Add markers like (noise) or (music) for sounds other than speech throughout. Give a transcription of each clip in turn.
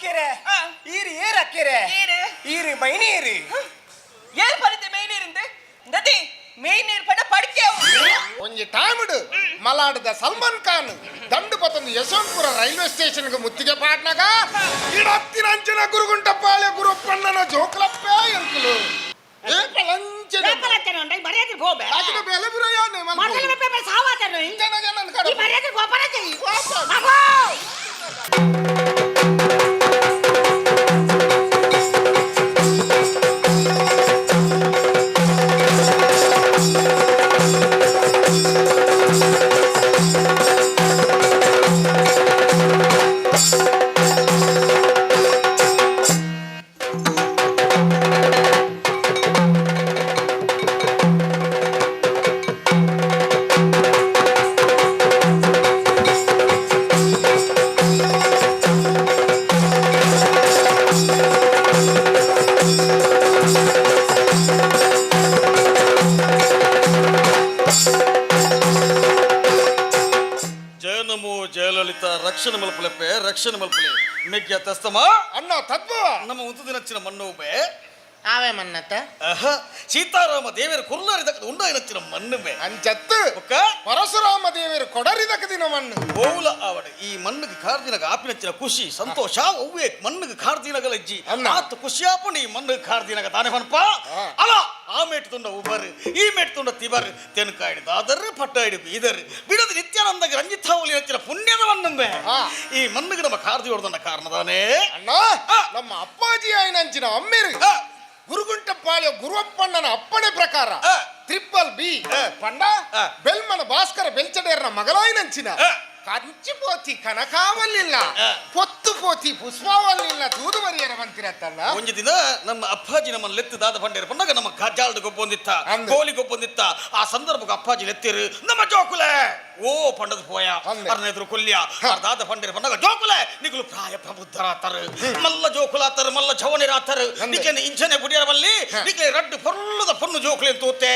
ಅಕ್ಕೆರೆ ಆ. ಈರಿ ಏರ್ ಅಕ್ಕೆರೆ ಏರು? ಈರಿ ಮೈನೀರಿ ಏನ್ ಬರುತ್ತೆ ಮೇಯ್ನೀರಿಂದ ನದಿ ಮೇಯ್ನೀರ್ ಪಡ ಪಡಿಕೆ ಒಂಜಿ ಟೈಮ್ಡ್ ಮಲಾಡ್ದ ಸಲ್ಮಾನ್ ಖಾನ್ ದಂಡು ಪತ್ತೊಂದು ಯಶವಂತಪುರ ರೈಲ್ವೆ ಸ್ಟೇಷನ್ಗೆ ಮುತ್ತಿಗೆ ಪಾಟ್ನಾಗ ಇಡತ್ತಿನ ಅಂಚನ ಗುರುಗುಂಟಪ್ಪಾಳೆ ಗುರುಪ್ಪಣ್ಣನ ಜೋಕಲಪ್ಪೆ ಎಂಕಲು ಏಕಲಂಚನ ಮರ್ಯಾದೆ ಹೋಗ್ಬೇ ಆಚಿನ ಬೆಲೆ ಬಿರಯಾನೆ ಮೊದಲ ಪೇಪರ್ ಸಾವಾತನು ಜನ ಜನ ಕಡೆ ಈ ಮರ್ಯಾದೆ ಗೋಪನ ಮಲ್ಪಲೆಪ್ಪೆ ರಕ್ಷಣ ಮಲ್ಪಲೆ ಮೆಗ್ಯ ತಸ್ತಮ ಅಣ್ಣ ತದ್ಭವ ನಮ್ಮ ಒಂದು ದಿನಚ್ಚಿನ ಮಣ್ಣುಬೆ ಆವೆ ಮನ್ನತ್ತ ಅಹ ಸೀತಾರಾಮ ದೇವರ ಕುರ್ಲಾರಿದ ಉಂಡಾಯಿನಚ್ಚಿನ ಮಣ್ಣುಬೆ ಅಂಚತ್ತು ಒಕ್ಕ ಪರಶುರಾಮ ದೇವರು ಕೊಡರಿದಕ ದಿನ ಮಣ್ಣು ಬೋಲ ಆವಡ ಈ ಮಣ್ಣಿಗೆ ಕಾರ್ದಿನಗ ಆಪಿನಚ್ಚಿನ ಖುಷಿ ಸಂತೋಷ ಅವ್ವೇ ಮಣ್ಣಿಗೆ ಕಾರ್ದಿನಗ ಲಜ್ಜಿ ಅನ್ನ. ಆತ ಈ ಮಣ್ಣಿಗೆ ಕಾರ್ದಿನಗ ತಾನೆ ಪನ್ಪ ಹಾ. ಅಲ ಆ ಮೇಟ್ ತುಂಡ ಉಬರ್ ಈ ಮೇಟ್ ತುಂಡ ತಿಬರ್ ತೆನಕಾಯಿಡ್ ದಾದರ್ ಹಿಡಿದು ಬೀದರ್ ಬಿಡದು ನಿತ್ಯಾನಂದ ರಂಜಿತಾವಲಿ ಹಚ್ಚಿನ ಪುಣ್ಯದ ಮಣ್ಣಂಬೆ ಹಾ. ಈ ಮಣ್ಣಿಗೆ ನಮ್ಮ ಕಾರ್ದಿ ಹೊಡೆದನ್ನ ಕಾರಣದಾನೇ ಅಣ್ಣ ನಮ್ಮ ಅಪ್ಪಾಜಿ ಆಯ್ನಂಚಿನ ಅಮ್ಮೇರು ಆ. ಗುರುಗುಂಟಪಾಳ್ಯ ಗುರುವಪ್ಪಣ್ಣನ ಅಪ್ಪಣೆ ಪ್ರಕಾರ ಆ. ಟ್ರಿಪಲ್ ಬಿ ಆ. ಪಂಡ ಆ. ಬೆಲ್ಮನ ಭಾಸ್ಕರ ಬೆಲ್ಚಡೇರ್ನ ಮಗಲಾಯ್ನಂಚಿನ ಆ. ಕಂಚಿ ಪೋತಿ ಕನಕಾವಲ್ಲಿಲ್ಲ ಆ. ಪೊತ್ತು ಪೋತಿ ಪುಷ್ಪಾವಲ್ಲಿಲ್ಲ ತೂದುವರಿಯರ ಬಂತಿರತ್ತಲ್ಲ ಒಂಜಿ ದಿನ ನಮ್ಮ ಅಪ್ಪಾಜಿ ನಮ್ಮನ್ನು ಲೆತ್ತು ದಾದ ಬಂಡೇರ ಬಂದಾಗ ನಮ್ಮ ಗಜ್ಜಾಳದ ಗೊಬ್ಬೊಂದಿತ್ತ ಅಂದೆ. ಕೋಲಿ ಗೊಬ್ಬೊಂದಿತ್ತ ಆ ಸಂದರ್ಭಕ್ಕೆ ಅಪ್ಪಾಜಿ ಲೆತ್ತಿರು ನಮ್ಮ ಜೋಕುಲೆ ಓ ಪಂಡದ ಪೋಯಾ ಅಂದೆ. కొల్య అర్ధాత ಕೊಲ್ಯ ಆ ದಾದ ಬಂಡೇರ ప్రాయ ಜೋಕುಲೆ మల్ల ಪ್ರಾಯ మల్ల ಮಲ್ಲ ಜೋಕುಲಾತರ ಮಲ್ಲ ಜವನಿರಾತರ ಅಂದೆ. ನಿಕ್ಕೆ ಇಂಚನೆ ಬುಡಿಯರ ಬಲ್ಲಿ ನಿಕ್ಕೆ ರಡ್ಡು తూతే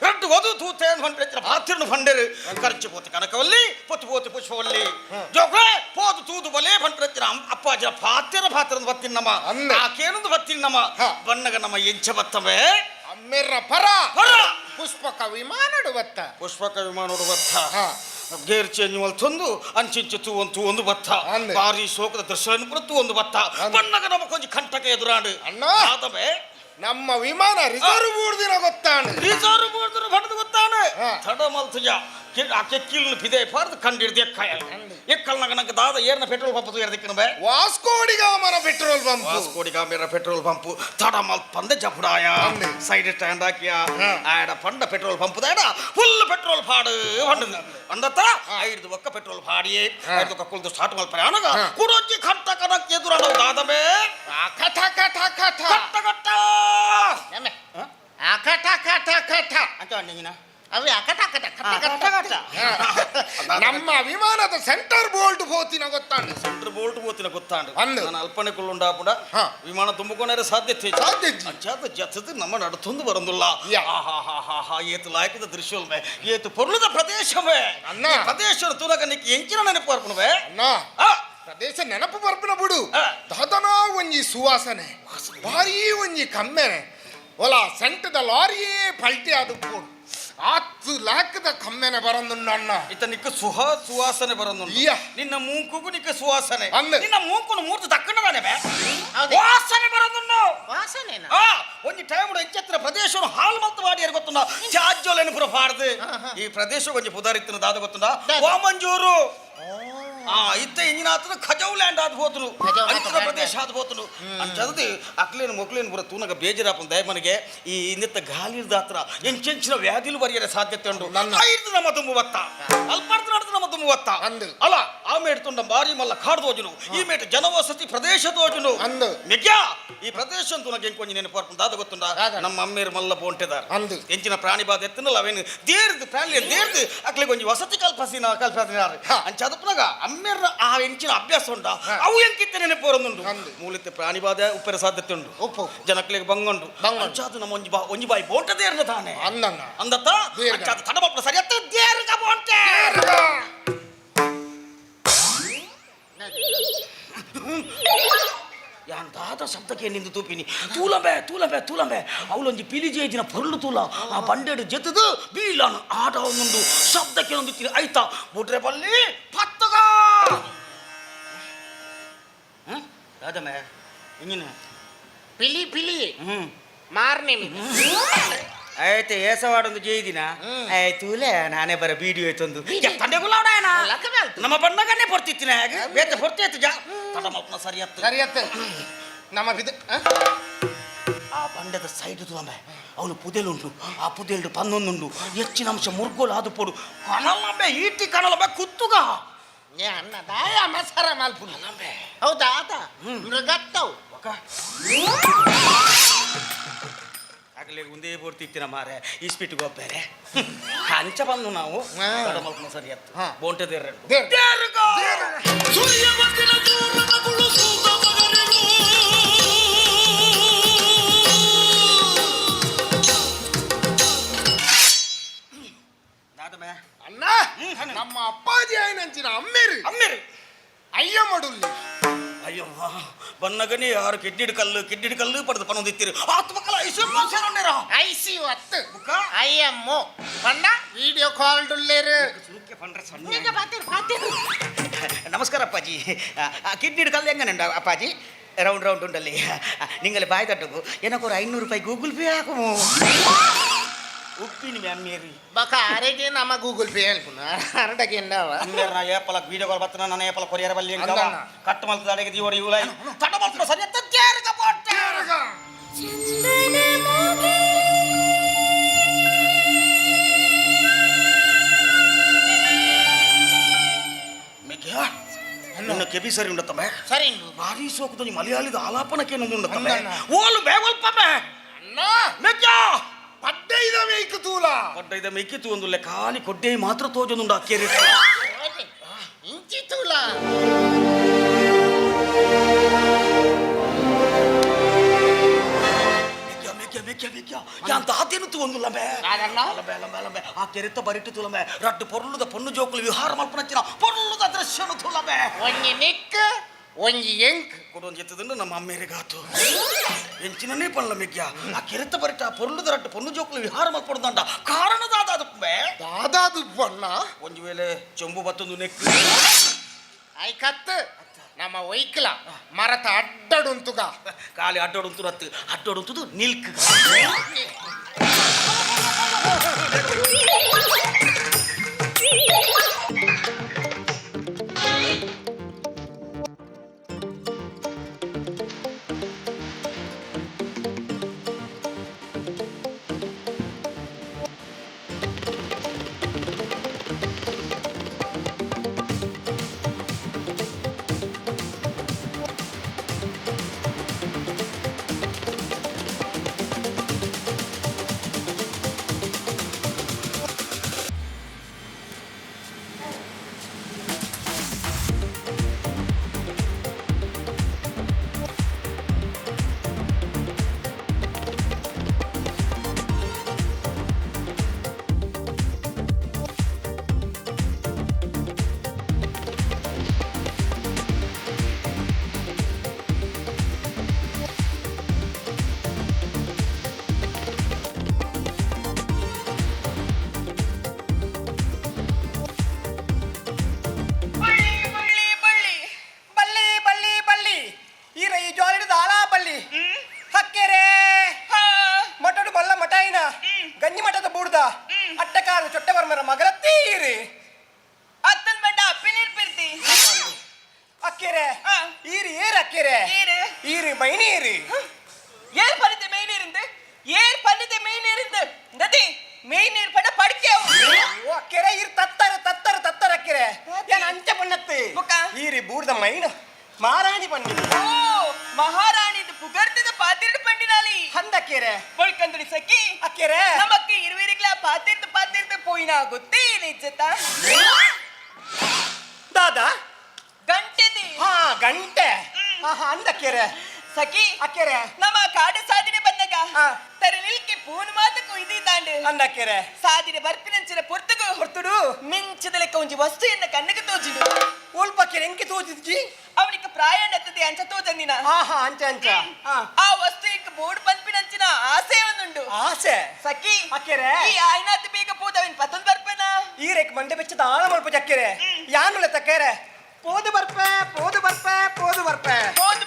ಪೊನ್ನು వదు ಪಾತಿರ್ನು ಬಂಡೇರು ಖರ್ಚು ಪೋತಿ ಕನಕವಲ್ಲಿ ಪೊತ್ತು ಪೋತಿ ಪುಷ್ಪವಲ್ಲಿ. ಜೋಕುಲೆ ಪೋದು ತೂದು ಬಲೆ ಬಂದ್ರೆ ಅಪ್ಪಾಜಿನ ಪಾತ್ಯರ ಪಾತ್ರದ ಬತ್ತಿನ ನಮ್ಮ. ಅಂದೆ. ಆ ಕೇನೊಂದು ಬತ್ತಿನ ನಮ್ಮ. ಹ. ಬಣ್ಣಗ ನಮ್ಮ ಎಂಚ ಬತ್ತವೆ. ಅಮ್ಮಿರ ಪರ. ಹೊರ ಪುಷ್ಪಕ ವಿಮಾನ ಬತ್ತ ಪುಷ್ಪಕ ವಿಮಾನ ಬತ್ತ ಹಾ. ಗೇರ್ ಚೇಂಜ್ ಮಲ್ ತಂದು ಅಂಚಿಂಚು ತೂ ಒಂದು ಬತ್ತ ಅಂದೆ. ಭಾರಿ ಶೋಕದ ದರ್ಶನ ಕೂಡ ತೂ ಒಂದು ಬತ್ತ. ಬಣ್ಣಗ ನಮ್ಮ ಕೊಂಚ ಕಂಟಕ ಎದುರಾಡು ಅಣ್ಣ. ಆದಮೆ ನಮ್ಮ ವಿಮಾನ ರಿಸರ್ವ್ ಮೂರ್ದಿನ ಗೊತ್ತಾಣ ರಿಸರ್ವ್ ಬೋರ್ಡ್ ಬಡದು ಗೊತ್ತಾನೆ ಹಾ. ತಡ ಮಲ್ತಜ ಆ ಕೆಕ್ಕಿಲ್ನ ಪಿದೆ ಪಾರ್ದು ಕಂಡು ಹಿಡ್ದು ಎಕ್ಕಾಯಲ್ಲ ಎಕ್ಕಲ್ನಾಗ ನಂಗೆ ದಾದ ಏರ್ನ ಪೆಟ್ರೋಲ್ ಪಂಪ್ ಎರ್ದಿಕ್ಕಿನ ಬೇ ವಾಸ್ಕೋಡಿಗಾಮನ ಪೆಟ್ರೋಲ್ ಪಂಪ್ ವಾಸ್ಕೋಡಿ ಗಾಮಿರ ಪೆಟ್ರೋಲ್ ಪಂಪ್ ತಡ ಮಲ್ ಪಂದೆ ಜಪುಡಾಯ ಅಂದೆ. ಸೈಡ್ ಸ್ಟ್ಯಾಂಡ್ ಹಾಕಿಯ ಹ. ಆಡ ಪಂಡ ಪೆಟ್ರೋಲ್ ಪಂಪ್ ದಾಡ ಫುಲ್ ಪೆಟ್ರೋಲ್ ಪಾಡು ಪಂಡದು ಅಂದತ್ತ ಐದು ಒಕ್ಕ ಪೆಟ್ರೋಲ್ ಪಾಡಿಯೇ ಐದು ಒಕ್ಕ ಕುಲ್ದು ಸ್ಟಾರ್ಟ್ ಮಲ್ ಪ್ರಯಾಣಗ ಹ. ಕುಡೊಂಜಿ ಕಟ್ಟ ಕನಕ್ಕೆ ಎದುರಾಡ ದಾದಮೇ ಕಟ ಕಟ ಕಟ ಕಟ್ಟ ಕಟ್ಟ ಅಕಟ ಕಟ ಕಟ ಅಂತ ಅಂದಿನ ಅವೆ ಅಕಟ ಕಟ ಕಟ ಕಟ್ಟ ಕಟ್ಟ ನಮ್ಮ ವಿಮಾನದ ಸೆಂಟರ್ ಬೋಲ್ಟ್ ಹೋತಿನ ಗೊತ್ತಾಂಡು. ಸೆಂಟರ್ ಬೋಲ್ಟ್ ಹೋತಿನ ಗೊತ್ತಾಂಡು. ಅಂದು. ನಾನು ಅಲ್ಪನೆ ಕೊಳ್ಳುಂಡಾಪುಡ ಹ. ವಿಮಾನ ತುಂಬಿಕೊಂಡರೆ ಸಾಧ್ಯತೆ ಸಾಧ್ಯತೆ. ಅಜ್ಜಾದ ಜತದ ನಮ್ಮ ನಡತೊಂದು ಬರಂದುಲ್ಲ. ಏತು ಲಾಯಕದ ದೃಶ್ಯವೇ ಏತು ಪೊರ್ಣದ ಪ್ರದೇಶವೇ. ಅಣ್ಣ. ಈ ಪ್ರದೇಶ ತುನಗ ನಿಕ್ಕೆ ಎಂಚಿನ ನೆನಪು ಬರ್ಪಣವೇ? ಅಣ್ಣ. ಪ್ರದೇಶ ನೆನಪು ಬರ್ಪಿನ ಬಿಡು. ದದನ ಒಂಜಿ ಸುವಾಸನೆ ಭಾರಿ ಒಂಜಿ ಕಮ್ಮೆನೆ ಒಲ ಸೆಂಟದ ಲಾರಿಯೇ ಪಲ್ಟಿ ಅದು ಪೋಡು ಆತ್ತು ಲಾಕದ ಕಮ್ಮೆನೆ ಬರಂದುಂಡು ಅಣ್ಣ. ಇತ್ತ ನಿಕ್ಕ ಸುಹ ಸುವಾಸನೆ ಬರಂದು ಇಯ್ಯ. ನಿನ್ನ ಮೂಕುಗೂ ನಿಕ್ಕ ಸುವಾಸನೆ. ಅಂದೆ. ನಿನ್ನ ಮೂಕುನು ಮೂರ್ತು ದಕ್ಕಣದಾನೆ ಬೇ. ಹೌದು. ವಾಸನೆ ಬರಂದುಂಡು ವಾಸನೆನ? ಆ ಒಂಜಿ ಟೈಮ್ ಎಚ್ಚೆತ್ತಿನ ಪ್ರದೇಶವನ್ನು ಹಾಳು ಮಲ್ತು ಮಾಡಿ ಗೊತ್ತುಂಡ ಚಾಜ್ಜೋಲೆನು ಪುರ ಪಾಡ್ದು. ಈ ಪ್ರದೇಶ ಒಂಜಿ ಪುದಾರಿತ್ತಿನ ದಾದ ಗೊತ್ತುಂಡ ದಾದ. ವಾಮಂಜೂರು. ಲ್ಯಾಂಡ್ ಆದ್ ಹೋತನು ಖಜೌ ಲ್ಯಾಂಡ್ ಅಂಚಿನ ಪ್ರದೇಶ ಆದ್ ಹೋತನು ಅಂಚದದು ಅಕ್ಲೇನು ಮೊಕ್ಲೇನು ಬರ ತೂನಗ ಬೇಜಾರಪ್ಪನ ದಯಮನಿಗೆ ಈ ನಿತ್ತ ಗಾಲಿ ಹತ್ರ ಎಂಚೆಂಚಿನ ವ್ಯಾಧಿಲು ಬರೆಯರೆ ಸಾಧ್ಯತೆ ಉಂಟು. ಐದು ನಮ್ಮ ದುಮ್ಮು ಬತ್ತ ಅಲ್ಪಾರ್ಥ ನಡೆದು ನಮ್ಮ ದುಮ್ಮು ಬತ್ತ ಅಂದು. ಅಲ್ಲ ಆ ಮೇಟ್ ತುಂಡ ಬಾರಿ ಮಲ್ಲ ಕಾಡ್ ದೋಜುನು ಈ ಮೇಟ್ ಜನವಸತಿ ಪ್ರದೇಶ ದೋಜುನು ಅಂದು. ನಿಜ ಈ ಪ್ರದೇಶ ಅಂತ ನನಗೆ ಎಂಕೊಂಜಿ ನೆನಪು ಬರ್ಪುಂಡು ದಾದ ಗೊತ್ತುಂಡ. ನಮ್ಮ ಅಮ್ಮೇರು ಮಲ್ಲ ಪೋಂಟೆದಾರ ಅಂದು. ಎಂಚಿನ ಪ್ರಾಣಿ ಬಾಧೆ ಎತ್ತಿನಲ್ಲ ಅವೇನು? ದೇರ್ದು ಪ್ರಾಣಿ ದೇರ್ದು. ಅಕ್ಲಿಗೆ ಒಂಜಿ ವಸತಿ ಕಲ್ಪಸಿನ ಕಲ್ಪಸಿನ. ಅಂಚ ಅದಪ್ಪನಾಗ ಅಮ್ಮೇರ ಆ ಎಂಚಿನ ಅಭ್ಯಾಸ ಉಂಡ ಹ. ಅವು ಎಂಕಿತ್ತ ನೆನಪು ಬರೋದುಂಡು ಅಂದು. ಮೂಲಿತ ಪ್ರಾಣಿ ಬಾಧ ಉಪ್ಪರ ಸಾಧ್ಯತೆ ಉಂಡು ಒಪ್ಪು ಜನಕ್ಲಿಗೆ ಬಂಗೊಂಡು. ಅಂಚಾದು ನಮ್ಮ ಒಂಜಿ ಬಾ ಒಂಜಿ ಬಾಯಿ ಬೋಟ ದೇರ್ನ ತಾನೆ ಅಂದಂಗ ಅಂದತ್ತ. ಅಂಚಾದು ತಡಬಪ್ಪನ ಸರಿ ಅತ್ತ ದೇರ್ಗ ಬೋಂಟೆ ದಾದ ಶಬ್ದಕ್ಕೆ ನಿಂದು ತೂಪಿನಿ ತೂಲಂಬೆ ತೂಲಂಬೆ ತೂಲಂಬೆ ಅವಳೊಂಜಿ ಪಿಲಿಜೇಜಿನ ಪೊರ್ಲು ತೂಲ ಆ ಬಂಡೆಡು ಜೆತ್ತದು ಬೀಲಾನು ಆಟ ಒಂದು ಶಬ್ದಕ್ಕೆ ಒಂದು ತಿರು ಆಯ್ತಾ ಬುಟ್ರೆ ಬಲ್ಲಿ ಪತ್ತಗ ಯಾದಮೆ ಇಂಜಿನ ಪಿಲಿ ಪಿಲಿ. ಹ್ಮ್. ಮಾರ್ನೆ ಆಯ್ತು ಏಸವಾಡೊಂದು ಜೈದಿನ ಆಯ್ತೂಲೆ ನಾನೇ ಬರ ಬೀಡಿಯೋ ಆಯ್ತೊಂದು ನಮ್ಮ ಬಣ್ಣಗನ್ನೇ ಬರ್ತಿತ್ತಿನ ಬೇತ ಬೇತೆ ಬರ್ತಿತ್ತು ಜಾ. ತಡ ಮಲ್ಪನ ಸರಿ ಹತ್ತು ಸರಿಯತ್ತೆ ನಮ್ಮ ವಿಧ ಆ? ಬಂಡದ ಸೈಡ್ ತುಲಂಬೆ ಅವನು ಪುದೆಲುಂಟು. ಆ ಪುದೆಲ್ಡು ಪನ್ನೊಂದುಂಡು ಹೆಚ್ಚಿನ ಅಂಶ ಮುರ್ಗೋಲು ಆದು ಪೋಡು. ಕಣಲಂಬೆ ಈಟಿ ಕಣಲಂಬೆ ಕುತ್ತುಗ. ಏ ಅನ್ನ ದಾಯ ಮಸಾರ ಮಾಲ್ಪುನ ಹೌದಾ ಆತ? ಮೃಗತ್ತವು. ಆಗಲೇ ಒಂದೇ ಬರ್ತಿತ್ತಿನ ಮಾರೆ ಇಸ್ಪಿಟ್ಟು ಗೊಬ್ಬರೆ. ಹಂಚ ಬಂದು ನಾವು. ಮಲ್ಪನ ಸರಿ ದೇರ್. ಹ್ಮ್, ಅಣ್ಣ. ನಮ್ಮ ಅಪ್ಪಾಜಿ ಆಯ್ನಂಚಿನ ಅಮ್ಮೇರಿ ಅಮ್ಮೇರಿ ಅಯ್ಯ ಮಡುಲ್ಲಿ ಅಯ್ಯೋ ಬನ್ನಗನೇ ಯಾರು ಕಿಡ್ಡಿಡ್ ಕಲ್ಲು ಕಿಡ್ಡಿಡ್ ಕಲ್ಲು ಪಡೆದು ಪನ್ನೊಂದಿತ್ತೀರಿ ಆತ್ಮಕಲ ಐಶ್ವರ್ಯ ಸೇರೋಣ್ಯರ ಐಸಿ ಅತ್ತು ಬುಕ್ಕ? ಅಯ್ಯಮ್ಮೋ ಪಂಡ ವಿಡಿಯೋ ಕಾಲ್ ಡುಲ್ಲೇರು ಸುರುಕ್ಕೆ ಪಂಡ್ರೆ ಸೊನ್ನೆ ನಮಸ್ಕಾರ ಅಪ್ಪಾಜಿ ಆ ಕಿಡ್ನಿಡ್ ಕಲ್ಲು ಹೆಂಗನುಂಡ ಅಪ್ಪಾಜಿ ರೌಂಡ್ ರೌಂಡ್ ಉಂಡಲ್ಲಿ ನಿಂಗಲ್ಲಿ ಬಾಯ್ ತಟ್ಟಗು ಏನಕ್ಕೋರು ಐನೂರು ರೂಪಾಯಿ ಗೂಗಲ್ ಪೇ ಹಾಕು ಉಪ್ಪಿನ ಮ್ಯಾಮೇರಿ ಬಕ ಅರೆಗೆ ನಮ್ಮ ಗೂಗಲ್ ಪೇ ಹೇಳ್ಪುನ ಅರಡಗೆ ಎಂಡವ ನಾ ಏಪಲ ವಿಡಿಯೋ ಕಾಲ್ ಬರ್ತನ ನನ್ನ ಏಪಲ ಕೊರಿಯರ ಬಲ್ಲಿ ಅಂದಣ್ಣ. ಕಟ್ಟು ಮಲ್ತದ ಅಡೆಗೆ ಜೀವರ ಇವುಲ ತಡ ಮಲ್ತದ ಸರಿ ಅತ್ತ ತೇರ್ಗ ಪೋಟ್ಟೆ ಚಂದನ ಮೋಗೆ ಮೆಗ್ಯ ನಿನ್ನ ಕೆಬಿ ಸರಿ ಉಂಡತ್ತಮ್ಮ ಸರಿ ಭಾರಿ ಸೋಕುದ ಮಲಯಾಳಿದ ಆಲಾಪನಕ್ಕೆ ಏನೊಂದು ಉಂಡತ್ತಮ್ಮ ಅಂದಣ್ಣ. ಓಲು ಬೇವಲ್ಪಮ್ಮ ಅಣ್ಣ ಮೆಗ್ಯ ಪಡ್ಡೈದ ಮೇಯ್ಕು ತೂಲ ಕೊಡ್ಡ ಮೆಕ್ಕಿತು ಒಂದು ಖಾಲಿ ಕೊಡ್ಡೆ ಮಾತ್ರ ತೋಜೊಂದುಂಡು ಅಕ್ಕೇರಿ ಇಂಚಿ ತೂಲ ಮೆಕ್ಯ ಮೆಕ್ಯ ಮೆಕ್ಯ ಮೆಕ್ಯ ಯಾಂತ ಆತೇನು ತೂಂದು ಲಂಬೆ ಅದಣ್ಣ ಲಂಬೆ ಲಂಬೆ ಲಂಬೆ ಆ ಕೆರೆತ ಬರಿಟ್ಟು ತುಲಂಬೆ ರಡ್ಡು ಎತ್ತದಂಡು ನಮ್ಮ ಅಮ್ಮೇರಿಗಾತು ಎಂಚಿನನೇ ಪಣ್ಣ ಮೆಗ್ಯ. ಆ ಕೆರೆತ ಬರಿಟ ಆ ಪೊರ್ಲುದ ರಡ್ಡು ಪೊನ್ನು ಜೋಕುಲು ವಿಹಾರ ಮಲ್ಪಡ್ದಂಡ ಕಾರಣದಾದ ಅದಪ್ಪೆ ದಾದಾದು ಬಣ್ಣ ಒಂದು ವೇಳೆ ಚೊಂಬು ಬತ್ತೊಂದು ನೆಕ್ ಐ ಕತ್ ನಮ್ಮ ಒಯ್ಕಲ ಮರತ ಅಡ್ಡಡುಂತುಗ. ಕಾಲಿ ಅಡ್ಡಡುಂತು ರತ್ತು. ಅಡ್ಡಡುಂತುದು ನಿಲ್ಕ್. (laughs) బూడిద మైన ಮಹಾರಾಣಿ పండింది ಮಹಾರಾಣಿ ಪುಗರ್ತದ ಪಾತಿರ್ ಪಂಡಿನಾಲಿ ಹಂದಕ್ಕೆರೆ. ಬಳ್ಕಂದ್ರಿ ಸಕ್ಕಿ ಅಕ್ಕೆರೆ. ನಮಕ್ಕೆ ಇರುವಿರಿಗ್ಲ ಪಾತಿರ್ದು ಪಾತಿರ್ದು ಪೋಯಿನ ಗೊತ್ತೇ ನಿಜ್ಜತ ದಾದಾ. ಗಂಟೆದಿ. ಹಾ ಗಂಟೆ. ಹಾ ಹಾ ಅಂದಕ್ಕೆರೆ ಸಖಿ. ಅಕ್ಕೆರೆ. ನಮ್ಮ ಕಾಡು ಸಾಧನೆ ಬಂದಾಗ ತರಲಿಲ್ಕ ಪೂನ್ ಮಾತಕ್ಕೂ ಇದೀತಾಂಡೆ ಅನ್ನಕ್ಕೆರೆ ಸಾದಿನ ಬರ್ಪಿನಂಚಿನ ಪೊರ್ತುಗು ಹೊರ್ತುಡು ಮಿಂಚದ ಲೆಕ್ಕ ಒಂಜಿ ಕಣ್ಣಿಗೆ ತೋಜಿಡು ಉಲ್ಪಕ್ಕೆ ಎಂಕಿ ತೋಜಿದ್ಜಿ ಅವನಿಗೆ ಪ್ರಾಯಣ ಎತ್ತದೆ ಅಂಚ ತೋಜಂದಿನ ಹಾ ಹಾ ಅಂಚ ಅಂಚ ಆ ವಸ್ತು ಈಗ ಬೋರ್ಡ್ ಬಂಪಿನಂಚಿನ ಆಸೆ ಒಂದುಂಡು ಆಸೆ ಸಖಿ ಅಕ್ಕೆರೆ ಈ ಆಯ್ನಾತ್ ಬೇಗ ಪೋದವಿನ ಪತನ್ ಬರ್ಪನ ಈ ರೇಕ್ ಮಂಡೆ ಬೆಚ್ಚದ ದಾಳ ಮಲ್ಪ ಜಕ್ಕೆರೆ ಯಾನುಳೆ ತಕ್ಕೆರೆ ಪೋದು ಬರ್ಪೆ ಪೋದು ಬರ್ಪೆ ಪೋದು ಬರ್ಪೆ ಪೋದು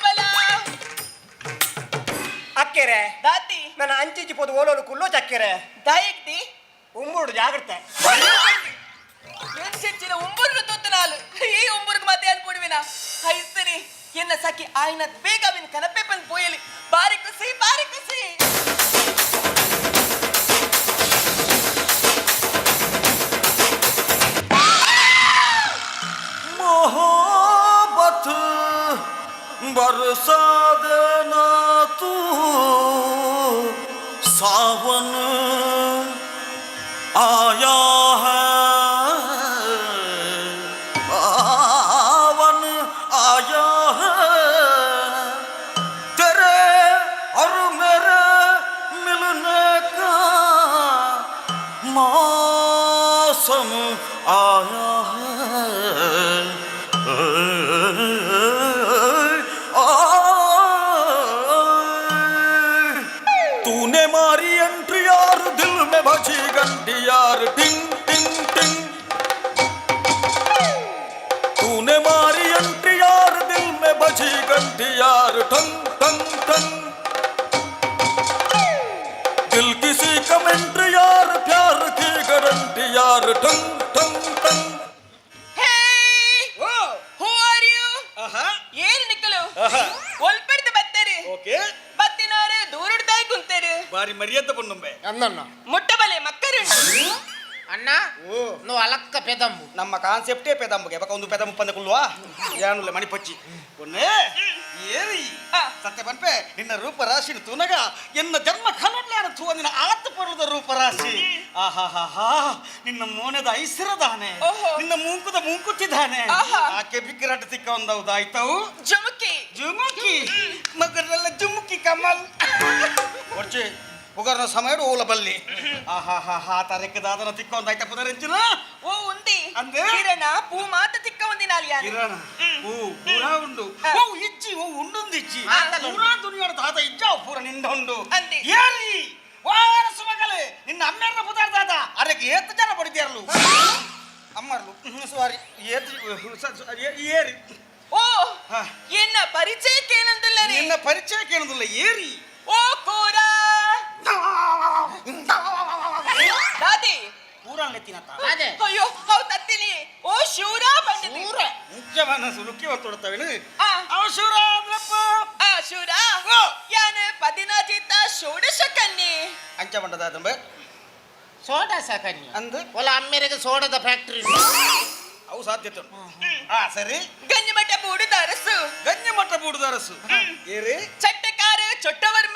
ಚಕ್ಕೆರೆ ದಾತಿ ನನ್ನ ಅಂಚಿಂಚಿ ಪೋದು ಓಲೋಲು ಕುಲ್ಲೋ ಚಕ್ಕೆರೆ ದಯಕ್ತಿ ಉಂಬುಡು ಜಾಗ್ರತೆ ಮನುಷ್ಯನ ತೂತು ತುತ್ತನಾಲು ಈ ಉಂಬುರ್ಗೆ ಮತ್ತೆ ಅನ್ಬಿಡುವಿನ ಹೈಸ್ತರಿ ಎನ್ನ ಸಖಿ ಆಯ್ನ ಬೇಗ ಅವಿನ ಕನಪೆ ಬಂದು ಬೋಯಲಿ ಬಾರಿ ಖುಷಿ ಬಾರಿ ಖುಷಿ ಮೋಹೋ बरसा देना तू सावन आया बची घंटी यार ठंग ठंग ठंग दिल किसी कमेंट्री यार प्यार की गारंटी यार ठंग ठंग ठंग ಹೇ ಹೂ ಆರ್ ಯು ಏನ್ ನಿಕ್ಕಲು ಒಲ್ಪೆಡ್ದು ಬತ್ತೇರಿ ಓಕೆ ಬತ್ತಿನವರು ದೂರುಡ್ದಾಯ್ ಕುಂತೇರು ಬಾರಿ ಮರ್ಯಾದೆ ಪಣ್ಣುಂಬೆ ಎಂದನ್ನ ಮುಟ್ಟಬಲೆ ಅಣ್ಣ ಓ. ನೋ ಅಲಕ್ಕ ಪೆದಂಬು. ನಮ್ಮ ಕಾನ್ಸೆಪ್ಟೇ ಪೆದಂಬುಗೆ. ಯಾಕೆ ಒಂದು ಪೆದಂಬು ಪಂದಕೊಳ್ಳುವ ಯಾನುಲ್ಲ ಮಣಿಪಚ್ಚಿ ಒನ್ನೇ ಏರಿ. ಸತ್ಯ ಬನ್ಪೆ ನಿನ್ನ ರೂಪ ರೂಪರಾಶಿ ತೂನಗ ಎನ್ನ ಜನ್ಮ ಕಲಡ್ಲಾರ ತೂ ನಿನ್ನ ಆತ ಪರ್ವದ ರೂಪರಾಶಿ. ಆಹಾಹಾ ನಿನ್ನ ಮೋನದ ಐಸಿರದಾನೆ. ನಿನ್ನ ಮೂಂಕುದ ಮೂಂಕುತ್ತಿದ್ದಾನೆ. ಆಕೆ ಬಿಕ್ಕಿರಾಟ ಸಿಕ್ಕ ಒಂದೌದು ಜುಮುಕಿ. ಜುಮುಕಿ. ಮಗರಲ್ಲ ಜುಮುಕಿ ಕಮಲ್. (laughs) ಕೊಡ್ಚಿ ಉಗರ್ನ ಸಮಯ ಓಲ ಬಲ್ಲಿ ಆಹಾ ತರಕದಾದನ ತಿಕ್ಕ ಒಂದಾಯ್ತ ಪುನರಿಂಚಿನ ಓ ಉಂದಿ ಅಂದೆ ಕಿರಣ ಪೂ ಮಾತ ತಿಕ್ಕ ಒಂದಿ ನಾಲ್ಯ ಕಿರಣ ಓ ಪೂರ ಉಂಡು ಓ ಇಜ್ಜಿ ಓ ಉಂಡುಂದು ಇಜ್ಜಿ ಪೂರ ದುನಿಯಾದ ತಾತ ಇಜ್ಜ ಪೂರ ನಿಂದ ಉಂಡು ಏರಿ ವಾರ ಸುಮಗಲೆ ನಿನ್ನ ಅಮ್ಮೆರ್ನ ಪುತಾರ ತಾತ ಅದಕ್ಕೆ ಏತ್ತು ಜನ ಪಡಿದ್ಯಾರಲು ಅಮ್ಮರ್ಲು ಸಾರಿ ಏರಿ ಏರಿ ಓ ಎನ್ನ ಪರಿಚಯಕ್ಕೇನಂದಿಲ್ಲ ನಿನ್ನ ಪರಿಚಯಕ್ಕೇನಂದಿಲ್ಲ ಏರಿ ಓ ಕೋರ ದಾದಿ. ಊರಂಗ್ ಎತ್ತಿನತ್ತ ಅದೇ. ಅಯ್ಯೋ ಹೌದ್ ತತ್ತೀನಿ ಓ ಶಿವರ ಬಂದಿದ್ದೀನಿ ಮುಖ್ಯವಾದ ಸುಲುಕಿ ಒತ್ತೊಡ್ತಾವೇನು ಆ. ಅವ ಶಿವರ ಅಂದ್ರಪ್ಪ. ಆ ಶಿವರ. ಓ. ಯಾನೆ ಪದಿನಾಜಿತ ಷೋಡಶ ಕನ್ನಿ ಅಂಚ ಬಂಡದ ಅದಂಬ ಸೋಡಾ ಸಾಕನ್ಯ ಅಂದು? ಒಲ ಅಮ್ಮೆರೆಗೆ ಸೋಡದ ಫ್ಯಾಕ್ಟರಿ ಅವು ಸಾಧ್ಯತೆ ಆ ಸರಿ. ಗಂಜಿ ಮಠ ಬೂಡು ದಾರಸು ಗಂಜಿ ಮಟ್ಟ ಬೂಡುದಾರಸು ಏರಿ? ಚಟ್ಟಕಾರ ಚೊಟ್ಟವರ್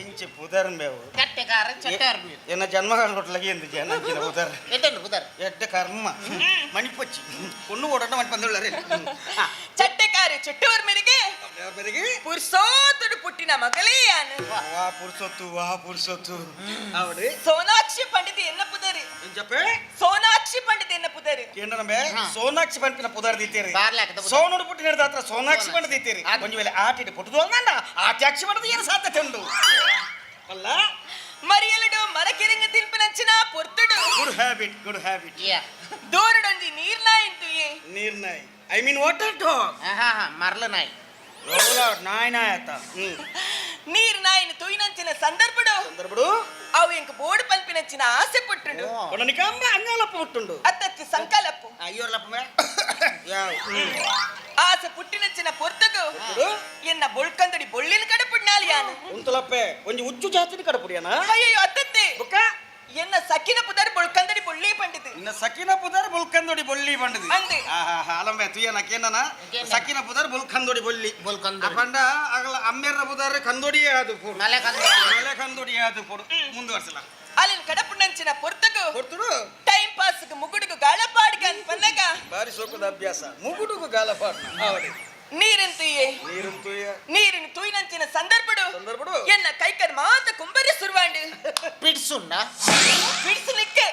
ಎಂಚಿ ಪುದರ್ ಮೇವು ಕಟ್ಟೆ ಕಾರ ಚಟ್ಟಾರ್ ಬೀಳ್ ಎನ್ನ ಜನ್ಮಗಾಲ ಹೊಟ್ಲಗೆ ಎಂದು ಜನ ಪುದರ್ ಎಟ್ಟೆಲ್ಲ ಪುದರ್ ಎಟ್ಟೆ ಕರ್ಮ ಮಣಿಪಚ್ಚಿ ಕೊಣ್ಣು ಓಡೋಣ ಮಣಿ ಬಂದುಳ್ಳರೆ ಚಟ್ಟೆಕಾರ ಚಟ್ಟವರ ಮೇರೆಗೆ ಮೇರೆಗೆ ಪುರ್ಸೋತಡು ಪುಟ್ಟಿನ ಮಗಳೇ வா புருஷத்து வா புருஷத்து அவடு சோனாட்சி பண்டித் என்ன புதர் ஜப்பே சோனாட்சி ಸೋನಾಕ್ಷಿ ಪಂಡಿತ್ ಎನ್ನ ಪುದರಿ ಏನಂಬೆ ಸೋನಾಕ್ಷಿ ಪಂಪಿನ ಪುದರ್ ದೀತೀರಿ ಸೋನುಡು ಪುಟ್ಟಿ ಹಿಡಿದ ಹತ್ರ ಸೋನಾಕ್ಷಿ ಪಂಡ ದೀತೀರಿ ಒಂದು ವೇಳೆ ಆಟ ಇಟ್ಟು ಪುಟ್ಟದು ಅಂದ ಆಟ್ಯಾಕ್ಷಿ ಪಡೆದು ಏನು ಸಾಧ್ಯತೆ ಉಂಟು ಅಲ್ಲ? ಮರಿಯಲಡು ಮರಕಿರಂಗ ತಿಲ್ಪನಂಚಿನ ಪೊರ್ತುಡು. ಗುಡ್ ಹ್ಯಾಬಿಟ್ ಗುಡ್ ಹ್ಯಾಬಿಟ್ ದೂರಡೊಂಜಿ ನೀರ್ನಾಯಿ ಇಂತು ಏ? ನೀರ್ನಾಯಿ. ಐ ಮೀನ್ ವಾಟರ್ ಡಾಗ್ ಮರಲ ನಾಯಿ ನಾಯಿ ನಾಯಿ ಆತ. ಹ್ಞೂ (laughs) నీర్నాయిన తుయినంచిన సందర్భుడు ಸಂದರ್ಭಡು అవు ఇంక బోడు పల్పినంచిన ఆశ పుట్టుడు ಕೊಡನಿಕಾಂಬ ಅಂಗಾಲಪ್ಪ ಹುಟ್ಟುಂಡು అత్తత్తి సంకలప్పు ಅಯ್ಯೋರ್ಲಪ್ಪಮೆ ಯಾವ ఆశ పుట్టినంచిన పొర్తుగు ಹುಟ್ಟುಡು ఎన్న బొల్కందుడి బొల్లిని కడుపుడ్నాలి యాను ಉಂತಲಪ್ಪೆ ಒಂಜಿ ಉಚ್ಚು ಜಾತಿನ ಕಡಪುಡಿಯನ అయ్యో అత్తత్తి ಬುಕ್ಕ என்ன ಸಖಿನ ಪುದರ್ ಬೊಳ್ಕಂದಡಿ ಬೊಳ್ಳಿ ಪಂಡಿದು ಇನ್ನ ಸಖಿನ ಪುದರ್ ಬೊಳ್ಕಂದಡಿ ಬೊಳ್ಳಿ ಪಂಡಿದು ಅಂದೆ ಅಲಂಬೆ ತುಯ ನಕೇನನ ಸಖಿನ ಪುದರ್ ಬೊಳ್ಕಂದಡಿ ಬೊಳ್ಳಿ ಬೊಳ್ಕಂದಡಿ ಪಂಡ ಅಗಲ ಅಮ್ಮೆರ ಪುದರ್ ಕಂದೊಡಿ ಆದು ಪೋಡು ಮಲೆ ಕಂದೊಡಿ ಮಲೆ ಕಂದೊಡಿ ಆದು ಪೋಡು ಮುಂದುವರಿಸಲ ಅಲ್ಲಿ ಕಡಪುಣ್ಣಂಚಿನ ಪೊರ್ತಗು ಪೊರ್ತುಡು ಟೈಮ್ ಪಾಸ್ಗೆ ಮುಗುಡುಗು ಗಾಳಪಾಡ್ಗೆ ಅನ್ಪನ್ನಗ ಬಾರಿ ಸೋಕದ ಅಭ್ಯಾಸ ಮುಗುಡುಗು ಗಾಳಪಾಡ್ನ ಹೌದು ನೀರಿನ ತುಯ್ಯ ನೀರಿನ ತುಯ್ಯ ನೀರಿನ ತುಯ್ಯನಂಚಿನ ಸಂದರ್ಭಡು ಸಂದರ್ಭಡು ಎನ್ನ ಕೈಕರ್ ಮಾತ ಕುಂಬರಿ ಸುರುವಾಂಡು ಪಿಡ್ಸುಂಡ ಪಿಡ್ಸಲಿಕ್ಕೆ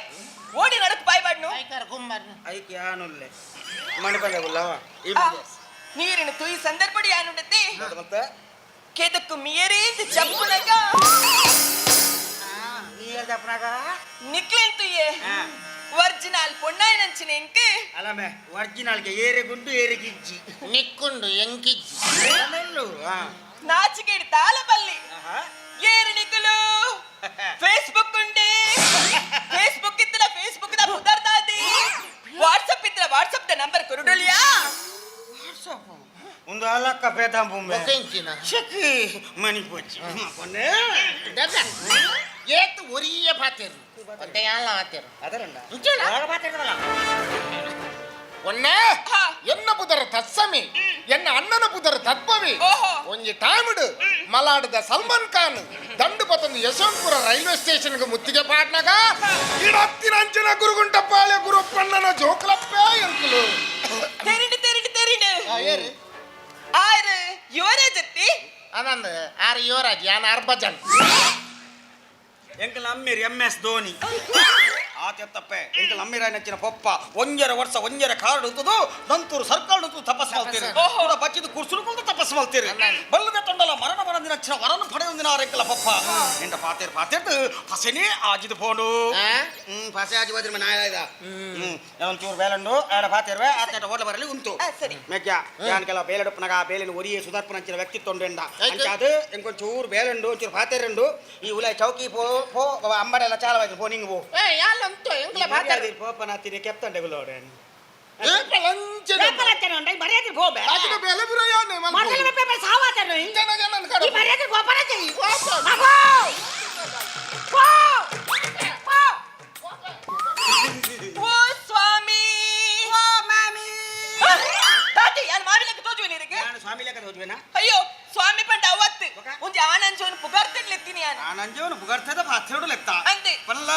ಓಡಿ ನಡಕ್ ಬಾಯ್ಬಾಡ್ನು ಕೈಕರ್ ಕುಂಬರ್ ಐಕ್ ಯಾನುಲ್ಲೆ ಮಣಿಪಂದಗುಲ್ಲವ ನೀರಿನ ತುಯ್ಯ ಸಂದರ್ಭಡು ಯಾನುಂಡತಿ ಮತ್ತೆ ಕೆದಕ್ಕು ಮಿಯರಿ ಚಪ್ಪುನಗ ನೀರ್ ಚಪ್ಪನಾಗ ನಿಕ್ಲೆನ್ ತುಯ್ಯ ஒரிஜினல் பொண்ணா நினைச்சினே எங்கே அலமே ஒரிஜினலுக்கு ஏறு குண்டு ஏறு கிஜ்ஜி நிக்குண்டு எங்கிஜ்ஜி நாச்சிக்கேடு தாளபள்ளி ஏறு நிக்குலு ஃபேஸ்புக் உண்டு ஃபேஸ்புக் இத்தல ஃபேஸ்புக் தான் புதர்தாதி வாட்ஸ்அப் இத்தல வாட்ஸ்அப் த நம்பர் குருடுலியா வாட்ஸ்அப் ಒಂದು ಅಲಕ್ಕ ಪೇತಾಂಬುಂಬೆ ಎಂಚಿನ ಶಕಿ ಮನಿ ಪೋಚಿ ಕೊನೆ ಏತ್ ಒರಿಯ ಪಾತೇರು ಒಂದೇ ಯಾಲ ಪಾತೇರು ಅದರಲ್ಲ ಇಂಚಲ ಒಳಗ ಮಾತಾಡ್ರಲ್ಲ ಒನ್ನೆ ಹಾ. ಎನ್ನ ಪುದರ ತತ್ಸಮಿ ಎನ್ನ ಅಣ್ಣನ ಪುದರ ತತ್ಪವಿ ಓಹೋ. ಒಂಜಿ ಟಾಮಿಡು ಮಲಾಡದ ಸಲ್ಮಾನ್ ಖಾನ್ ದಂಡು ಪತಂದು ಯಶವಂತಪುರ ರೈಲ್ವೆ ಸ್ಟೇಷನ್ಗೆ ಮುತ್ತಿಗೆ ಪಾಟ್ನಾಗ ಇಡತ್ತಿನ ಅಂಚಿನ ಗುರುಗುಂಟಪ್ಪಾಳೆ ಗುರುಪ್ಪಣ್ಣನ ಜೋಕಲಪ್ಪೆ ಅನಂದ ಆರು ಯುವರಾಜ್ ಯಾನ್ ಅರ್ಬಜನ್ ಎಂಕಲ್ ಅಮ್ಮಿರಿ ಎಂ ಎಸ್ ಧೋನಿ. ಆತೆತ್ತಪ್ಪೆ ಎಂಕಲ್ ಅಮ್ಮಿರ ನೆಚ್ಚಿನ ಪೊಪ್ಪ. ಒಂಜರ ವರ್ಷ ಒಂಜರ ಕಾರ್ಡ್ ಉಂತದು ನಂತೂರು ಸರ್ಕಾರ್ ಉಂತದು ತಪಸ್ ಮಾಡ್ತೀರಿ. ಕೂಡ ಬಚ್ಚಿದ ಕುರ್ಸುಲು ಕುಂತು ತಪಸ್ ಮಾಡ್ತೀರಿ. ಬಲ್ಲದ ತೊಂಡಲ ಮರಣ ಬರದಿನ ವರನ ಪಡೆ ಪಡೆಯೊಂದಿನ ಆರೆಕ್ಕಲ ಪೊಪ್ಪ. ಎಂಡ ಪಾತೇರ್ ಪಾತೇರ್ದು ಹಸೆನೇ ಆಜಿದು ಫೋನು ಹ್ಮ್ ಫಸೆ ಆಜಿ ಬದ್ರಿ ಮನ ಆಯ್ದ ಹ್ಮ್. ಚೂರು ಬೇಲಂಡು ಆಡ ಪಾತೇರ್ವೆ ಆತೇಟ ಓಟ್ಲ ಬರಲಿ ಉಂಟು. ಮೆಕ್ಯ ಸರಿ. ಮೆಗ್ಗ ಬೇಲಡಪ್ಪನಗ ಬೇಲಿನ ಒರಿಯ ಸುಧಾರ್ಪಣ ಅಂಚಿನ ವ್ಯಕ್ತಿತ್ವ ಉಂಡೆಂಡ ಆಯ್ತು. ಅಂಚಾದು ಎಂಕೊಂಚೂರು ಬೇಲಂಡು ಒಂಚೂರು ಪಾತೇರೆಂಡು ಈ ಉಲಾಯ್ ಚೌಕಿ ಪೋ ಪೋ ಅಂಬಡೆಲ್ಲ ಚಾಲವಾಯ್ತು ಪೋ ನಿಂಗೆ ಪೋ ಏ ಯಾಲ ಅಂತು ಎಂಕ್ಲ ಪಾತೇರು ಪೋಪನಾತಿರಿ ಕೆಪ್ತಂಡೆ ಗುಲೋಡೆ ಅದಕ್ಕೆ ಬೆಲೆ ಬುರಯಾನೆ ಜನ ಜನನ್ ಕಡೆ ಓ ಸ್ವಾಮಿ ಓ ಮಾಮಿ ತಾತಿ ಯಾನ್ ಮಾವಿಲಕ್ಕೆ ತೋಜುವೆ ನೀರಿಗೆ ನಾನು ಸ್ವಾಮಿ ಲೆಕ್ಕದ ಹೋದ್ವೇನಾ ಅಯ್ಯೋ ಸ್ವಾಮಿ ಪಂಡ ಅವತ್ತು ಒಕ? ಒಂಜಿ ಆನಂಜೋನ್ ಪುಗಾರ್ತಿಗ್ಲೆತ್ತೀನಿ ಯಾನ್ ಆನಂಜವನು ಬುಗರ್ತದ ಪಾತ್ರೆಡು ಲೆಕ್ಕ ಅಂದೆ ಪಲ್ಲ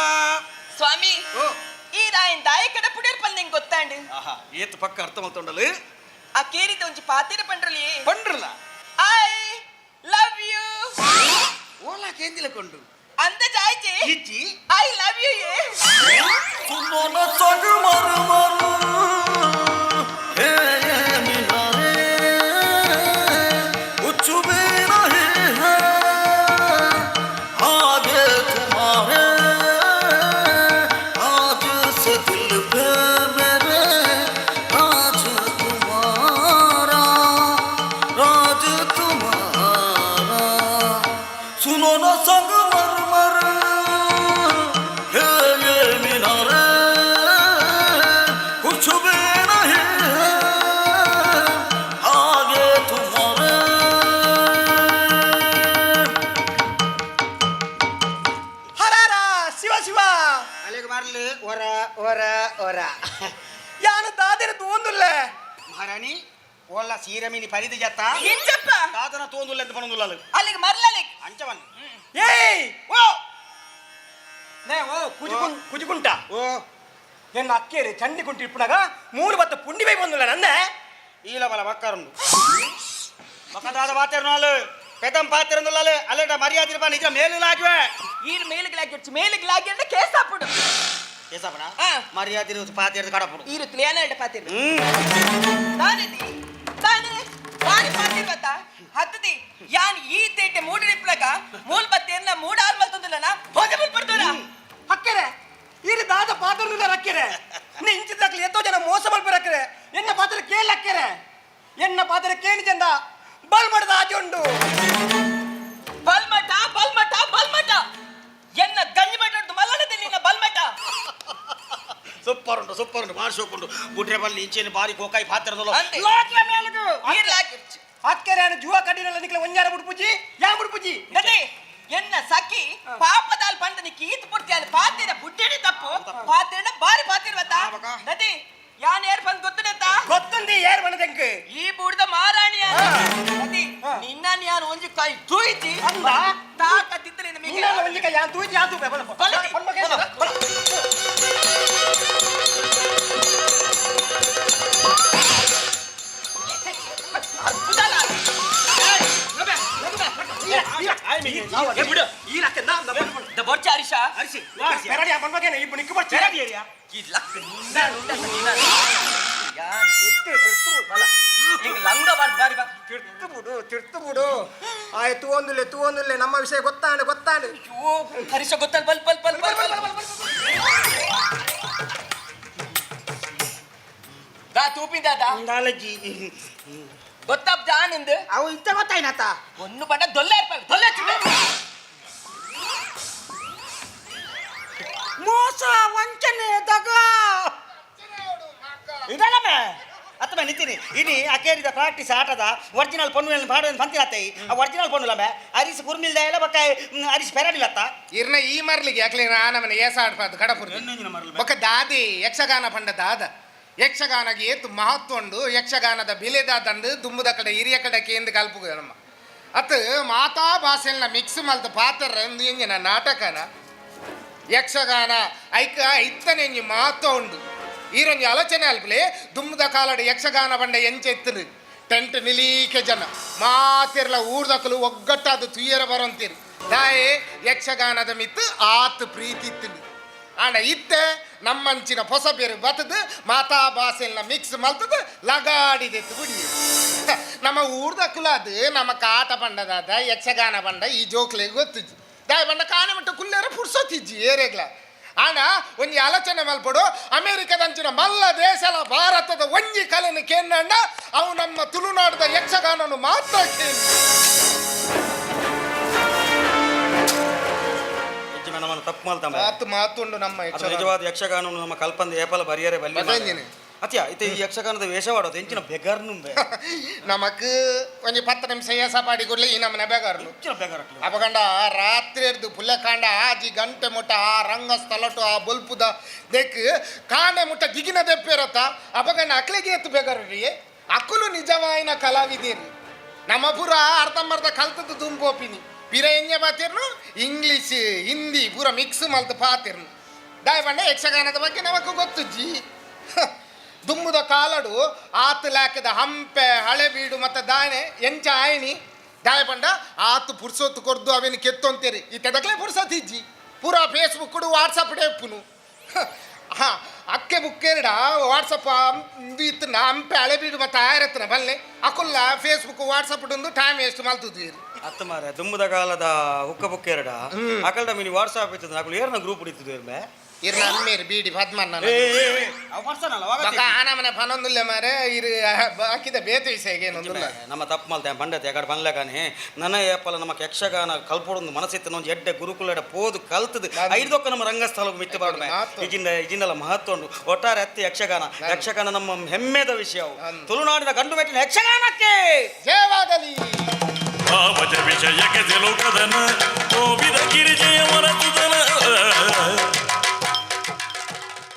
ಸ್ವಾಮಿ ಓ ಈ ರಾಯನ್ ದಾಯಕಡ ಪುಡೇರ್ ಪಲ್ ನಿಂಗೆ ಗೊತ್ತಾಂಡು ಆಹಾ ಏತು ಪಕ್ಕ ಅರ್ಥ ಮಾಡ್ತೊಂಡಲು ಆ ಕೇರಿದ ಒಂಜಿ ಪಾತಿರ ಪಂಡ್ರಲಿ ಪಂಡ್ರಲ್ಲ ಐ ಲವ್ ಯು ಓಲಾ ಕೇಂದಿಲ ಕೊಂಡು ಅಂದ ಜಾಯ್ಜಿ ಇಜ್ಜಿ ಐ ಲವ್ ಯು ಏ सुनो ಶಿವಾ ಅಲ್ಲಿಗೆ ಬರಲಿ ಹೊರ ಹೊರ ಹೊರ ಯಾನು ದಾದಿನ ತೋಂದುಲ್ಲ ಮಹಾರಾಣಿ ಒಲ್ಲ ಸೀರಮಿನಿ ಪರಿದಿ ಜತ್ತ ಇಂಚಪ್ಪ ದಾದನ ತೋಂದುಲ್ಲ ಅಂತ ಬಣಂದುಲ್ಲ ಅಲ್ಲಿಗೆ ಮರಲಲ್ಲಿ ಅಂಚವನ್ ಏಯ್ ಓ ನೇ ಓ ಕುಜುಕುಂ ಕುಜುಕುಂಟ ಓ ಎನ್ನ ಅಕ್ಕೇರಿ ಚಂಡಿ ಕುಂಟಿ ಇಪ್ಪನಾಗ ಮೂರು ಬತ್ತ ಪುಂಡಿ ಬೈ ಬಂದುಲ್ಲ ನಂದೆ ಈಲ ಬಲ ಬಕ್ಕರುಂಡು ಮಕ್ಕದಾದ ವಾತೇರ್ನಾಳು ಪೆದಂ ಪಾತ್ರನಲ್ಲ ಅಲ್ಲಡ ಮರ್ಯಾದೆ ಬಾ ನಿಜ ಮೇಲಿಲಾಗ್ವೆ ಈ ಮೇಲಿಗೆ ಲಾಗಿ ಮೇಲಿಗೆ ಲಾಗಿ ಅಂದ್ರೆ ಕೇಸ್ ಹಾಕ್ಬಿಡು. ಕೇಸ್ ಹಾಕ್ಬಿಡ ಮರ್ಯಾದೆ ಇರೋದು ಇರು ಇರೋದು ಕಡಬಿಡು ಇರುತ್ತಲೆ ಏನಾಡ ಪಾತ್ರ ತಾನೇ ತಾನೇ ಬಾರಿ ಪಾತ್ರ ಗೊತ್ತಾ? ಹತ್ತದಿ ಯಾನ್ ಈ ತೇಟೆ ಮೂಡಿ ನಿಪ್ಲಕ ಮೂಲ್ ಬತ್ತೆನ್ನ ಮೂಡ ಆಲ್ ಬತ್ತಂದಲ್ಲ ಹೋಗಿ ಬಿಡ್ಬಿಡ್ತಾರ ಹಕ್ಕರೆ ಈ ದಾದ ಪಾತ್ರ ರಕ್ಕರೆ. ನೀ ಇಂಚಿದಾಗ್ಲಿ ಎಷ್ಟೋ ಜನ ಮೋಸ ಮಾಡ್ಬಿಡಕ್ರೆ ಎನ್ನ ಪಾತ್ರ ಕೇಳಕ್ಕರೆ ಎನ್ನ ಪಾತ್ರ ಕೇಳಿ ಚಂದ ಬಲ್ ಮಾಡದ ಆಚೆ ಉಂಡು ಬಲ್ಮಠ. ಬಲ್ಮಟ ಬಲ್ಮಟ ಎನ್ನ ಗಂಜಿ ಮಟ್ಟ ಮಲ್ಲಣದಲ್ಲಿ ನಿನ್ನ ಬಲ್ಮಟ ಸೂಪರ್ ಉಂಟು ಸೂಪರ್ ಉಂಟು ಮಾಡಿ ಸೂಪರ್ ಬುಟ್ರೆ ಬಲ್ಲಿ ಇಂಚೇನು ಬಾರಿ ಕೋಕಾಯಿ ಪಾತ್ರ ಅಂತೆ. ಈರ್ ಲಾಗಿ ಅಕ್ಕರೆ ಅನ್ನ ಜುವ ಕಡಿನಲ್ಲ ನಿಕ್ಲ ಒಂಜಾರ ಬಿಡು ಪೂಜಿ ಯಾ ಬಿಡು ಪೂಜಿ? ನಡಿ ಎನ್ನ ಸಖಿ ಪಾಪದಾಲ್ ಪಂಡ ನಿಕ್ ಈತ್ ಪುಡ್ತಿ ಅಲ್ಲಿ ಪಾತಿರ ಬುಡ್ಡಿಡಿ ತಪ್ಪು. ಪಾತಿರ ಬಾರಿ ಪಾತಿರ್ವತ್ತ ಆವಾಗ? ನದಿ ಯಾನ್ ಏರ್ ಬಂದ್ ಗೊತ್ತುನೆತ್ತ ಗೊತ್ತುಂದಿ ಏರ್ ಬಣ್ಣದಂಕ ಈ ಬುಡ್ದ ಮಾರಾಣಿ ನದಿ ನಿನ್ನ ಯಾನ್ ಒಂಜಿ ಕೈ ತುಯ್ತಿ ಅಂದ? ತಾಕತ್ತಿದ್ರೆ ನಿಮಗೆ ನೀನಲ್ಲ ಒಂಜಿಕ ಯಾ ತೂಜಿ ಯಾ ತೂಪೆ ಬಲ ಬಲ. ಅದ್ಭುತಲ್ಲ? ಈ ಲಕ್ಕ ನಾ ನಾ ಬಲ ಬಲ. ದ ಬೊರ್ಚ ಹರೀಶ ಅರಿಸಿ ಪೆರಡಿ ಆ ಬಣ್ಬಗೆನೆ ಇಬ್ಬರು ನಿಕ್ಕು ಬರ್ಚಿ ನೀನು- ಯಾನ್ ಬಲ. ಈಗ ಲಂಗ ಬಾರ್ದು ಬಾರಿ ಬಾ ತಿರ್ತು ಬಿಡು ತಿರ್ತು ಬಿಡು ಆಯ್ತು ತೂ ನಮ್ಮ ವಿಷಯ ಗೊತ್ತಾಂಡು ಗೊತ್ತಾಂಡು ಅಯ್ಯೋ ಹರಿಸ ಗೊತ್ತಲ್ಲ ಬಲ್ ಬಲ್ ಬಲ್ ಬಲ್ ಬಲ್ ದಾ ತೂಪಿಂದ ನಾಲಜಿ ಗೊತ್ತಾಪ್ತ ನಿಂದು? ಅವು ಇಂತ ಗೊತ್ತಾಯ್ನತ್ತ? ಒಂದು ಬಣ್ಣ ದೊಲ್ಲೆ ಇರ್ಬೇಕು. ದೊಲ್ಲೆ. ಮೋಸ ವಂಚನೆ ದಗ. ಇದಲ್ಲಮೆ ಅತ್ತಮ ನಿಂತೀನಿ ಇನಿ ಅಕೇರಿದ ಪ್ರಾಕ್ಟೀಸ್ ಆಟದ ಒರಿಜಿನಲ್ ಪೊಣ್ಣು ಪಾಡೋದು ಬಂತಿರತ್ತೆ ಆ ಒರಿಜಿನಲ್ ಪೊನ್ನುಲಮೆ ಅರಿಸಿ ಕುರ್ಮಿಲ್ದ ಎಲ್ಲ ಬಕ್ಕ ಅರಿಸಿ ಪೆರಡಿಲ್ಲತ್ತ ಇರ್ನ ಈ ಮರ್ಲಿಗೆ ಯಾಕ್ಲೆ ನಮ್ಮನೆ ಏಸ ಆಡ್ಪಾದು ಕಡಪುರ ಬೊಕ್ಕ ದಾದಿ ಯಕ್ಷಗಾನ ಪಂಡ ದಾದ ಯಕ್ಷಗಾನಗೆ ಏತು ಮಹತ್ವ ಉಂಡು. ಯಕ್ಷಗಾನದ ಬಿಲೆದಾದಂಡು ದುಂಬುದ ಕಡೆ ಹಿರಿಯ ಕಡೆ ಕೇಂದ್ರ ಕಲ್ಪುಗ ನಮ್ಮ ಅತ್ ಮಾತಾ ಭಾಷೆಲ್ನ ಮಿಕ್ಸ್ ಮಲ್ತ ಪಾತ್ರ ನಾಟಕನ? ಯಕ್ಷಗಾನ, ಐಕ, ಇತ್ತನೆ ಮಹತ್ವ ಉಂಡು. ಈರೊಂಜಿ ಆಲೋಚನೆ ಅಲ್ಪಲೆ ದುಮ್ಮದ ಕಾಲಡ ಯಕ್ಷಗಾನ ಬಂಡ ಎಂಚ ಎತ್ತರು ಟೆಂಟ್ ನಿಲೀಕೆ ಜನ, ಮಾತಿರ್ಲ ಊರ್ದಕಲು ಅದು ತುಯ್ಯರ ಬರೋಂತೀರಿ. ದಾಯೆ ಯಕ್ಷಗಾನದ ಮಿತ್ತು ಆತ್ ಪ್ರೀತಿ ಇತ್ತು ಆಂಡ ಇತ್ತೆ, ನಮ್ಮಂಚಿನ ಹೊಸ ಬೇರು ಬತ್ತದು ಮಾತಾ ಭಾಷೆಲ್ನ ಮಿಕ್ಸ್ ಮಲ್ತದ ಲಗಾಡಿದೆ ಬಿಡಿ ನಮ್ಮ ಊರ್ದಕ್ಕಲು ಅದು, ನಮ್ಮ ಕಾಟ ಬಂಡದಾದ ಯಕ್ಷಗಾನ ಬಂಡ ಈ ಜೋಕ್ಲೆ ಗೊತ್ತಿಜ್ಜಿ ದಾಯ ಬಂಡ ಕಾಣೆ ಮಟ್ಟ ಕುಲ್ಲೇರ ಪುರ್ಸೋತಿದ್ದಿ ಏರೆಗ್ಲ ಆನ ಒಂಜಿ ಆಲೋಚನೆ ಮಲ್ಪಡು ಅಮೆರಿಕದಂಚಿನ ಮಲ್ಲ ದೇಶಲ ಭಾರತದ ಒಂಜಿ ಕಲೆನ ಕೇಂದ್ರ ಅವು ನಮ್ಮ ತುಳುನಾಡದ ಯಕ್ಷಗಾನನು ಮಾತ್ರ ನಮ್ಮನ್ನು ತಪ್ಪು ಮಾತು ಮಾತುಂಡು ನಮ್ಮ ಯಕ್ಷ- ಯಕ್ಷಗಾನ. ನಿಜವಾದ ಯಕ್ಷಗಾನ ನಮ್ಮ ಕಲ್ಪಂದ ಏಪಲ ಬರಿಯರೆ ಬಲ್ಲಿ. ಅತ್ಯ ಇದು ಈ ಯಕ್ಷಗಾನದ ವೇಷವಾಡೋದು ಹೆಂಚಿನ ಬೆಗರ್ನುಂಬೆ ನಮಕ್ ಒಂಜಿ ಪತ್ತು ನಿಮಿಷ ಏಸ ಪಾಡಿ ಕೊಡ್ಲಿ ಈ ನಮ್ಮನೆ ಬೇಗಾರ್ಲು ಹೆಚ್ಚಿನ ಬೆಗರಟ್ಲು ಅಪಗಂಡ ರಾತ್ರಿ ಎರ್ದು ಪುಲ್ಲೆಕಾಂಡ ಆಜಿ ಗಂಟೆ ಮುಟ್ಟ ಆ ರಂಗಸ್ಥಲಟು ಆ ಬೊಲ್ಪುದ ದೆಕ್ ಕಾಂಡೆ ಮುಟ್ಟ ದಿಗಿನ ದೆಪ್ಪಿರತ್ತ ಅಪಗಂಡ ಅಕ್ಲಿಗೆ ಎತ್ತು ಬೇಕಾರ್ರಿ ಅಕುಲು ನಿಜವಾಯಿನ ಕಲಾವಿದೇರಿ ನಮ್ಮ ಪೂರ ಅರ್ಧಂಬರ್ಧ ಕಲ್ತದ್ದು ದುಂಬೋಪಿನಿ ಪಿರ ಎಂಜೆ ಬಾತಿರ್ನು ಇಂಗ್ಲೀಷ್ ಹಿಂದಿ ಪೂರ ಮಿಕ್ಸ್ ಮಲ್ತು ಪಾತಿರ್ನು ದಾಯ್ ಬಂಡ ಯಕ್ಷಗಾನದ ಬಗ್ಗೆ ನಮಗೂ ಗೊತ್ತು ಜಿ ದುಮ್ಮುದ ಕಾಲಡು ಆತು ಲಾಕದ ಹಂಪೆ ಹಳೆಬೀಡು ಮತ್ತೆ ದಾನೆ ಎಂಚ ಆಯ್ನಿ ದಾಯ ಪಂಡ ಆತು ಪುರ್ಸೊತ್ತು ಕೊರ್ದು ಅವೇನು ಕೆತ್ತೊಂತೇರಿ. ಈ ತೆದಕ್ಲೆ ಪುರ್ಸೊತ್ ಇಜ್ಜಿ. ಪೂರ ಫೇಸ್ಬುಕ್ ವಾಟ್ಸಪ್ ಡೇಪುನು. ಹಾ ಅಕ್ಕೆ ಬುಕ್ಕೇರಿಡ ವಾಟ್ಸಪ್ ಇತ್ತನ ಹಂಪೆ ಹಳೆಬೀಡು ಮತ್ತೆ ಆಯರತ್ನ ಬಲ್ಲೆ ಅಕುಲ್ಲ ಫೇಸ್ಬುಕ್ ವಾಟ್ಸಪ್ ಒಂದು ಟೈಮ್ ವೇಸ್ಟ್ ಮಲ್ತಿದ್ವಿ ಅತ್ತ ಮಾರೆ ದುಮ್ಮದ ಕಾಲದ ಹುಕ್ಕ ಬುಕ್ಕೇರಡ ಅಕಲ್ಡ ಮಿನಿ ವಾಟ್ಸಪ್ ಇತ್ತು ಅಕಲ್ ಏರ್ನ ಗ್ರೂಪ್ ಹಿಡಿತದೆ ಇರ್ಮೆ ಇರ್ನ ಅನ್ಮೇರಿ ಬೀಡಿ ಪದ್ಮನ್ನ ಅವು ಮಾಡ್ತಾನಲ್ಲ ಬಕ ಆನಮನೆ ಪನೊಂದುಲ್ಲೆ ಮಾರೆ ಇರು ಬಾಕಿದ ಬೇತೆ ವಿಷಯಗೆ ಏನೊಂದಿಲ್ಲ ನಮ್ಮ ತಪ್ಪು ಮಲ್ತೆ ಬಂಡತೆ ಯಾಕಡೆ ಬಂದ್ಲಕಾನೆ ನನ್ನ ಏಪಲ ನಮ್ಮ ಯಕ್ಷಗಾನ ಕಲ್ಪೊಡೊಂದು ಮನಸ್ಸಿತ್ತು ಒಂದು ಎಡ್ಡೆ ಗುರುಕುಲಡ ಪೋದು ಕಲ್ತದು. ಐದೊಕ್ಕ ನಮ್ಮ ರಂಗಸ್ಥಳ ಮಿತ್ತು ಬಾಡ್ಮೆ. ಈಗಿಂದ ಈಗಿಂದಲ್ಲ ಮಹತ್ವ ಉಂಟು. ಒಟ್ಟಾರೆ ಅತ್ತಿ ಯಕ್ಷಗಾನ. ಯಕ್ಷಗಾನ ನಮ್ಮ ಹೆಮ್ಮೆದ ವಿಷಯ ತುಳುನಾಡಿನ ಗಂಡು ಮೆಟ್ಟಿನ ಯಕ್ಷಗಾನಕ್ಕೆ! ಜಯವಾಗಲಿ ಭಾವಜ ವಿಷಯಕ್ಕೆ ತಿಳುಕದನ ಕೋವಿದ